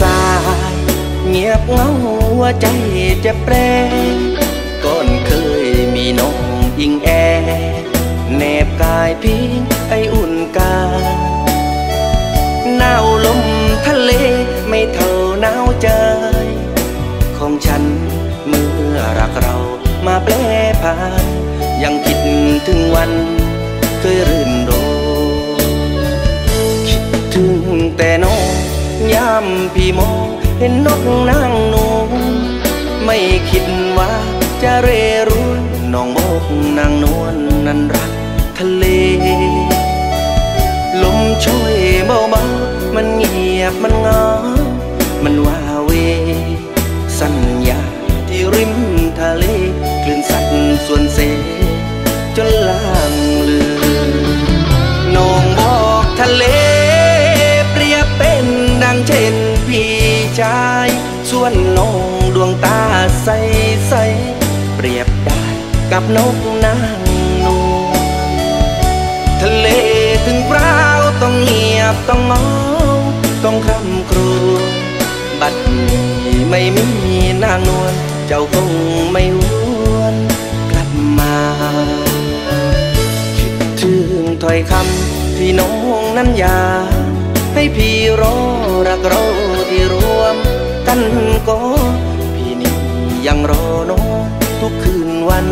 สาย เงียบเงาหัวใจจะแปรก่อนเคยมีน้องอิงแอแนบกายพิงไออุ่นกาหนาวลมทะเลไม่เท่าหนาวใจ ของฉันเมื่อรักเรามาแปลผ่านยังคิดถึงวันเคยรื ยามพี่มองเห็นนกนางนูไม่คิดว่าจะเรรุ่นน้องบอกนางนวลนั้นรักทะเล ลมช่วยเบาเบามันเงียบมันเงามันว่า วนน้องดวงตาใสใสเปรียบได้กับนกนางนวลทะเลถึงเปล่าต้องเงียบต้องเมาต้องคร่ำครวญบัดนี้ไม่มีนางนวลเจ้าคงไม่หวนกลับมาคิดถึงถ้อยคำที่น้องนั้นอยากให้พี่รอรักเราที่รวม กันก็พี่นี่ยังรอน้องทุกคืนวัน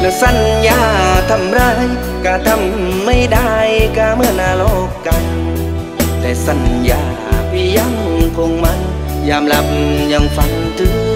แล้วสัญญาทำไรก็ทำไม่ได้ก็เมื่อนาโลกกัน แต่สัญญาพี่ยังคงมัน ยามหลับยังฝันถึง